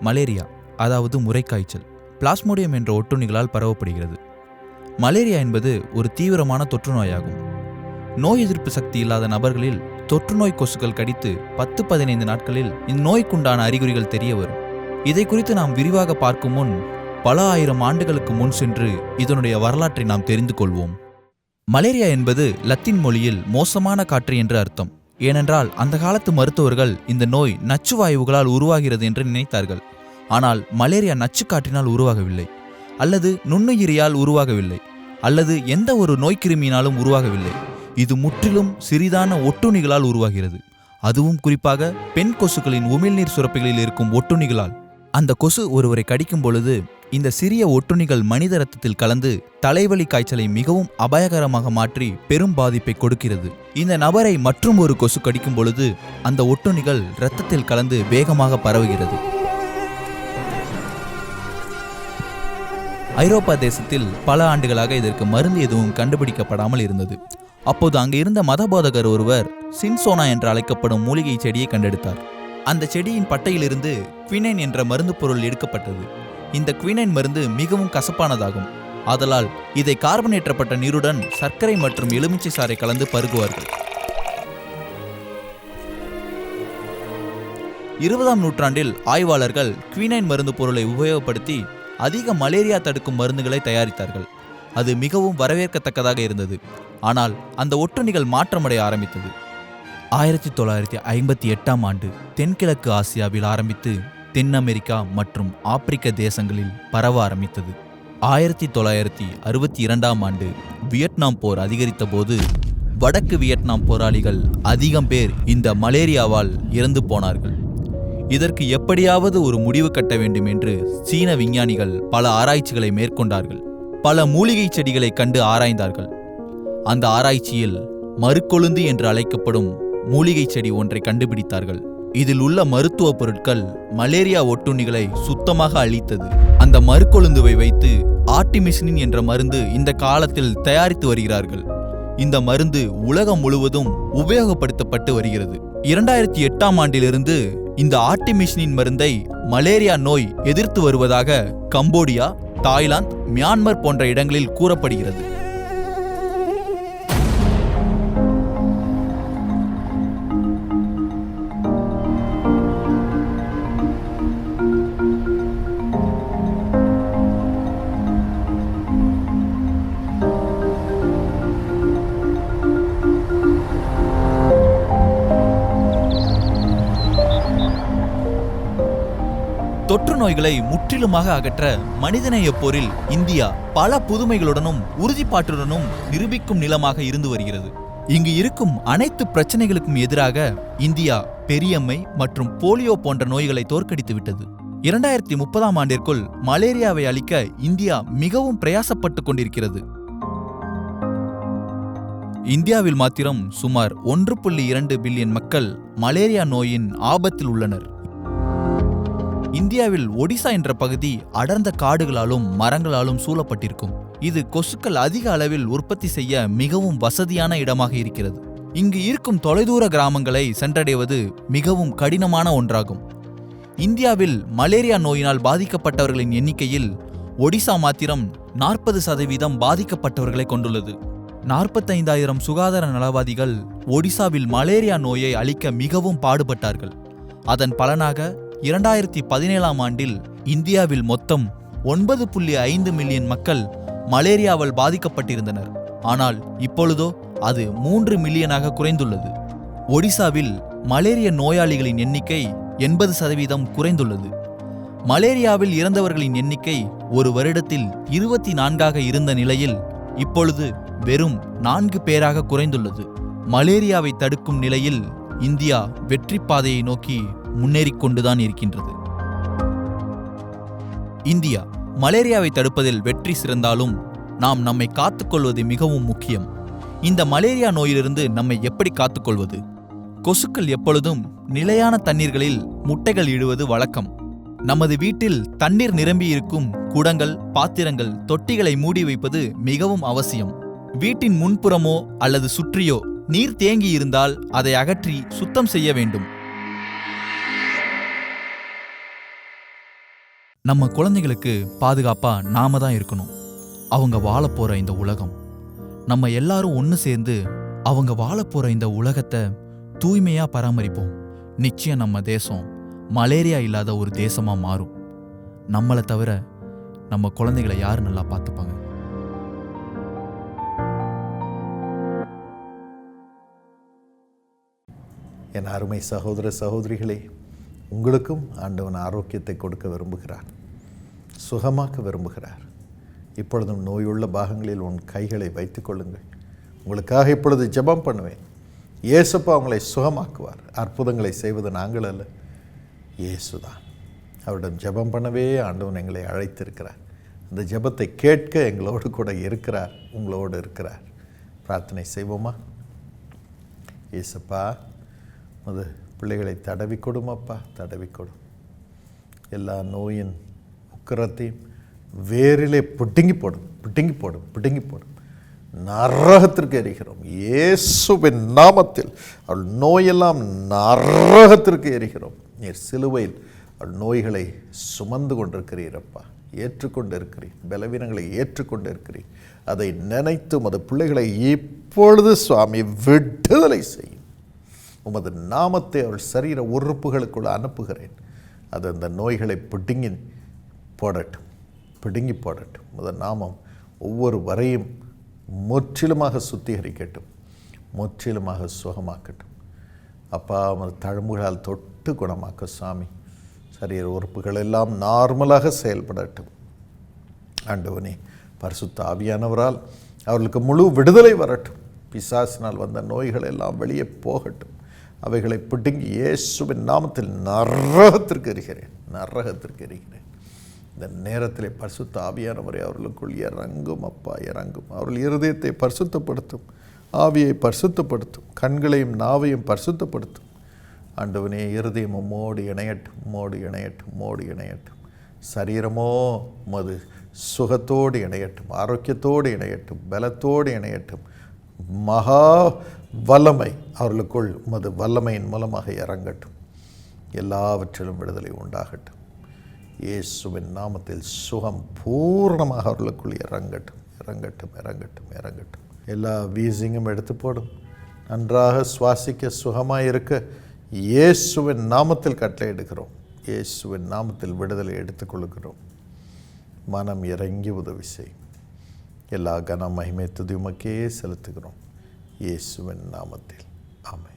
Malaria அதாவது முறைக்காய்ச்சல் plasmodium என்ற ஒட்டுண்ணிகளால் பரவப்படுகிறது. Malaria என்பது ஒரு தீவிரமான தொற்று நோயாகும். நோய் எதிர்ப்பு சக்தி இல்லாத நபர்களில் தொற்றுநோய் கொசுக்கள் கடித்து பத்து பதினைந்து நாட்களில் இந்நோய்க்குண்டான அறிகுறிகள் தெரிய வரும். இதை குறித்து நாம் விரிவாக பார்க்கும் முன் பல ஆயிரம் ஆண்டுகளுக்கு முன் சென்று இதனுடைய வரலாற்றை நாம் தெரிந்து கொள்வோம். மலேரியா என்பது லத்தீன் மொழியில் மோசமான காற்று என்று அர்த்தம். ஏனென்றால் அந்த காலத்து மருத்துவர்கள் இந்த நோய் நச்சு வாயுகளால் உருவாகிறது என்று நினைத்தார்கள். ஆனால் மலேரியா நச்சுக்காற்றினால் உருவாகவில்லை. அல்லது நுண்ணுயிரியால் உருவாகவில்லை. அல்லது எந்த ஒரு நோய்க்கிருமியினாலும் உருவாகவில்லை. இது முற்றிலும் சிறிதான ஒட்டுண்ணிகளால் உருவாகிறது. அதுவும் குறிப்பாக பெண் கொசுக்களின் உமிழ்நீர் சுரப்பிகளில் இருக்கும் ஒட்டுண்ணிகளால். அந்த கொசு ஒருவரை கடிக்கும் பொழுது இந்த சிறிய ஒட்டுண்ணிகள் மனித ரத்தத்தில் கலந்து தலைவலி காய்ச்சலை மிகவும் அபாயகரமாக மாற்றி பெரும் பாதிப்பை கொடுக்கிறது. இந்த நபரை மற்றும் ஒரு கொசு கடிக்கும் பொழுது அந்த ஒட்டுண்ணிகள் இரத்தத்தில் கலந்து வேகமாக பரவுகிறது. ஐரோப்பா தேசத்தில் பல ஆண்டுகளாக இதற்கு மருந்து எதுவும் கண்டுபிடிக்கப்படாமல் இருந்தது. அப்போது அங்கிருந்த மதபோதகர் ஒருவர் சின்சோனா என்று அழைக்கப்படும் மூலிகை செடியை கண்டெடுத்தார். அந்த செடியின் பட்டையிலிருந்து குவினைன் என்ற மருந்து பொருள் எடுக்கப்பட்டது. இந்த குவினைன் மருந்து மிகவும் கசப்பானதாகும். ஆதலால் இதை கார்பனேற்றப்பட்ட நீருடன் சர்க்கரை மற்றும் எலுமிச்சை சாறை கலந்து பருகுவார்கள். இருபதாம் நூற்றாண்டில் ஆய்வாளர்கள் குவினைன் மருந்து பொருளை உபயோகப்படுத்தி அதிக மலேரியா தடுக்கும் மருந்துகளை தயாரித்தார்கள். அது மிகவும் வரவேற்கத்தக்கதாக இருந்தது. ஆனால் அந்த ஒட்டுணிகள் மாற்றமடைய ஆரம்பித்தது. ஆயிரத்தி தொள்ளாயிரத்தி ஐம்பத்தி எட்டாம் ஆண்டு தென்கிழக்கு ஆசியாவில் ஆரம்பித்து தென் அமெரிக்கா மற்றும் ஆப்பிரிக்க தேசங்களில் பரவ ஆரம்பித்தது. ஆயிரத்தி தொள்ளாயிரத்தி அறுபத்தி இரண்டாம் ஆண்டு வியட்நாம் போர் அதிகரித்த போது வடக்கு வியட்நாம் போராளிகள் அதிகம் பேர் இந்த மலேரியாவால் இறந்து போனார்கள். இதற்கு எப்படியாவது ஒரு முடிவு கட்ட வேண்டும் என்று சீன விஞ்ஞானிகள் பல ஆராய்ச்சிகளை மேற்கொண்டார்கள். பல மூலிகை செடிகளை கண்டு ஆராய்ந்தார்கள். அந்த ஆராய்ச்சியில் மறுக்கொழுந்து என்று அழைக்கப்படும் மூலிகை செடி ஒன்றை கண்டுபிடித்தார்கள். இதில் உள்ள மருத்துவ பொருட்கள் மலேரியா ஒட்டுண்ணிகளை சுத்தமாக அழித்தது. அந்த மறுக்கொழுந்துவை வைத்து ஆர்டிமிசினின் என்ற மருந்து இந்த காலத்தில் தயாரித்து வருகிறார்கள். இந்த மருந்து உலகம் முழுவதும் உபயோகப்படுத்தப்பட்டு வருகிறது. இரண்டாயிரத்தி எட்டாம் ஆண்டிலிருந்து இந்த ஆர்டிமிஷினின் மருந்தை மலேரியா நோய் எதிர்த்து வருவதாக கம்போடியா தாய்லாந்து மியான்மர் போன்ற இடங்களில் கூறப்படுகிறது. தொற்று நோய்களை முற்றிலுமாக அகற்ற மனிதநேய போரில் இந்தியா பல புதுமைகளுடனும் உறுதிப்பாட்டுடனும் நிரூபிக்கும் நிலமாக இருந்து வருகிறது. இங்கு இருக்கும் அனைத்து பிரச்சனைகளுக்கும் எதிராக இந்தியா பெரியம்மை மற்றும் போலியோ போன்ற நோய்களை தோற்கடித்து விட்டது. இரண்டாயிரத்தி முப்பதாம் ஆண்டிற்குள் மலேரியாவை அழிக்க இந்தியா மிகவும் பிரயாசப்பட்டுக் கொண்டிருக்கிறது. இந்தியாவில் மாத்திரம் சுமார் ஒன்று புள்ளி இரண்டு பில்லியன் மக்கள் மலேரியா நோயின் ஆபத்தில் உள்ளனர். இந்தியாவில் ஒடிசா என்ற பகுதி அடர்ந்த காடுகளாலும் மரங்களாலும் சூழப்பட்டிருக்கும். இது கொசுக்கள் அதிக அளவில் உற்பத்தி செய்ய மிகவும் வசதியான இடமாக இருக்கிறது. இங்கு இருக்கும் தொலைதூர கிராமங்களை சென்றடைவது மிகவும் கடினமான ஒன்றாகும். இந்தியாவில் மலேரியா நோயினால் பாதிக்கப்பட்டவர்களின் எண்ணிக்கையில் ஒடிசா மாத்திரம் நாற்பது சதவீதம் பாதிக்கப்பட்டவர்களை கொண்டுள்ளது. நாற்பத்தைந்தாயிரம் சுகாதார நலவாதிகள் ஒடிசாவில் மலேரியா நோயை அழிக்க மிகவும் பாடுபட்டார்கள். அதன் பலனாக இரண்டாயிரத்தி பதினேழாம் ஆண்டில் இந்தியாவில் மொத்தம் ஒன்பது புள்ளி ஐந்து மில்லியன் மக்கள் மலேரியாவால் பாதிக்கப்பட்டிருந்தனர். ஆனால் இப்பொழுதோ அது மூன்று மில்லியனாக குறைந்துள்ளது. ஒடிசாவில் மலேரிய நோயாளிகளின் எண்ணிக்கை எண்பது சதவீதம் குறைந்துள்ளது. மலேரியாவில் இறந்தவர்களின் எண்ணிக்கை ஒரு வருடத்தில் இருபத்தி நான்காக இருந்த நிலையில் இப்பொழுது வெறும் நான்கு பேராக குறைந்துள்ளது. மலேரியாவை தடுக்கும் நிலையில் இந்தியா வெற்றி பாதையை நோக்கி முன்னேறிக் கொண்டுதான் இருக்கின்றது. இந்தியா மலேரியாவை தடுப்பதில் வெற்றி சிறந்தாலும் நாம் நம்மை காத்துக்கொள்வது மிகவும் முக்கியம். இந்த மலேரியா நோயிலிருந்து நம்மை எப்படி காத்துக்கொள்வது? கொசுக்கள் எப்பொழுதும் நிலையான தண்ணீர்களில் முட்டைகள் இடுவது வழக்கம். நமது வீட்டில் தண்ணீர் நிரம்பியிருக்கும் குடங்கள் பாத்திரங்கள் தொட்டிகளை மூடி வைப்பது மிகவும் அவசியம். வீட்டின் முன்புறமோ அல்லது சுற்றியோ நீர் தேங்கி இருந்தால் அதை அகற்றி சுத்தம் செய்ய வேண்டும். நம்ம குழந்தைகளுக்கு பாதுகாப்பாக நாம தான் இருக்கணும். அவங்க வாழப்போகிற இந்த உலகம். நம்ம எல்லாரும் ஒன்று சேர்ந்து அவங்க வாழப்போகிற இந்த உலகத்தை தூய்மையாக பராமரிப்போம். நிச்சயம் நம்ம தேசம் மலேரியா இல்லாத ஒரு தேசமாக மாறும். நம்மளை தவிர நம்ம குழந்தைகளை யார் நல்லா பார்த்துப்பாங்க? என் அருமை சகோதர சகோதரிகளே உங்களுக்கும் ஆண்டவன் ஆரோக்கியத்தை கொடுக்க விரும்புகிறார். சுகமாக்க விரும்புகிறார். இப்பொழுதும் நோயுள்ள பாகங்களில் உன் கைகளை வைத்துக் கொள்ளுங்கள். உங்களுக்காக இப்பொழுது ஜெபம் பண்ணுவேன். இயேசுப்பா அவங்களை சுகமாக்குவார். அற்புதங்களை செய்வது நாங்கள் அல்ல. இயேசுதான். அவரிடம் ஜெபம் பண்ணவே ஆண்டவன் எங்களை அழைத்திருக்கிறார். அந்த ஜபத்தை கேட்க எங்களோடு கூட இருக்கிறார். உங்களோடு இருக்கிறார். பிரார்த்தனை செய்வோமா? இயேசப்பா அது பிள்ளைகளை தடவி கொடுமப்பா தடவி கொடும் எல்லா நோயின் உக்கரத்தையும் வேரிலே பிடுங்கி போடும் பிடுங்கி போடும் பிடுங்கி போடும். நரகத்திற்கு எரிகிறோம். இயேசுவின் நாமத்தில் அவள் நோயெல்லாம் நரகத்திற்கு எரிகிறோம். நீர் சிலுவையில் அவள் நோய்களை சுமந்து கொண்டிருக்கிறீரப்பா ஏற்றுக்கொண்டு இருக்கிறீர் பலவீனங்களை ஏற்றுக்கொண்டு இருக்கிறீர் அதை நினைத்தும் அது பிள்ளைகளை இப்பொழுது சுவாமி விடுதலை செய்யும். உமது நாமத்தை அவள் சரீர உறுப்புகளுக்குள்ள அனுப்புகிறேன். அது அந்த நோய்களை பிடுங்கி போடட்டும். பிடுங்கி போடட்டும். உமது நாமம் ஒவ்வொரு வரையும் முற்றிலுமாக சுத்திகரிக்கட்டும். முற்றிலுமாக சுகமாக்கட்டும். அப்பா உமது தழும்புகளால் தொட்டு குணமாக்க சுவாமி. சரீர உறுப்புகள் எல்லாம் நார்மலாக செயல்படட்டும். ஆண்டவனே பரிசுத்த ஆவியானவரால் அவர்களுக்கு முழு விடுதலை வரட்டும். பிசாசினால் வந்த நோய்கள் எல்லாம் வெளியே போகட்டும். அவைகளை பிடுங்கி இயேசுவின் நாமத்தில் நரகத்திற்கு எறிகிறேன் நரகத்திற்கு எறிகிறேன் இந்த நேரத்தில் பரிசுத்த ஆவியானவரை அவர்களுக்குள் இறங்கும் அப்பா இறங்கும். அவர்கள் இருதயத்தை பரிசுத்தப்படுத்தும். ஆவியை பரிசுத்தப்படுத்தும். கண்களையும் நாவையும் பரிசுத்தப்படுத்தும். ஆண்டவனே இருதயம் உம்மோடு இணையட்டும் உம்மோடு இணையட்டும் உம்மோடு இணையட்டும். சரீரமோ மது சுகத்தோடு இணையட்டும் ஆரோக்கியத்தோடு இணையட்டும் பலத்தோடு இணையட்டும். மகா வல்லமை. அவர்களுக்குள் உமது வல்லமையின் மூலமாக இறங்கட்டும். எல்லாவற்றிலும் விடுதலை உண்டாகட்டும். இயேசுவின் நாமத்தில் சுகம் பூர்ணமாக அவர்களுக்குள் இறங்கட்டும். இறங்கட்டும் இறங்கட்டும் இறங்கட்டும். எல்லா வீசிங்கும் எடுத்து போடும். நன்றாக சுவாசிக்க சுகமாக இருக்க இயேசுவின் நாமத்தில் கட்டளை எடுக்கிறோம் இயேசுவின் நாமத்தில் விடுதலை எடுத்துக்கொள்கிறோம் மனம் இறங்கி உதவி செய்யும். எல்லா கன மகிமை துதியுமக்கே செலுத்துகிறோம். இயேசுவின் நாமத்தில். ஆமை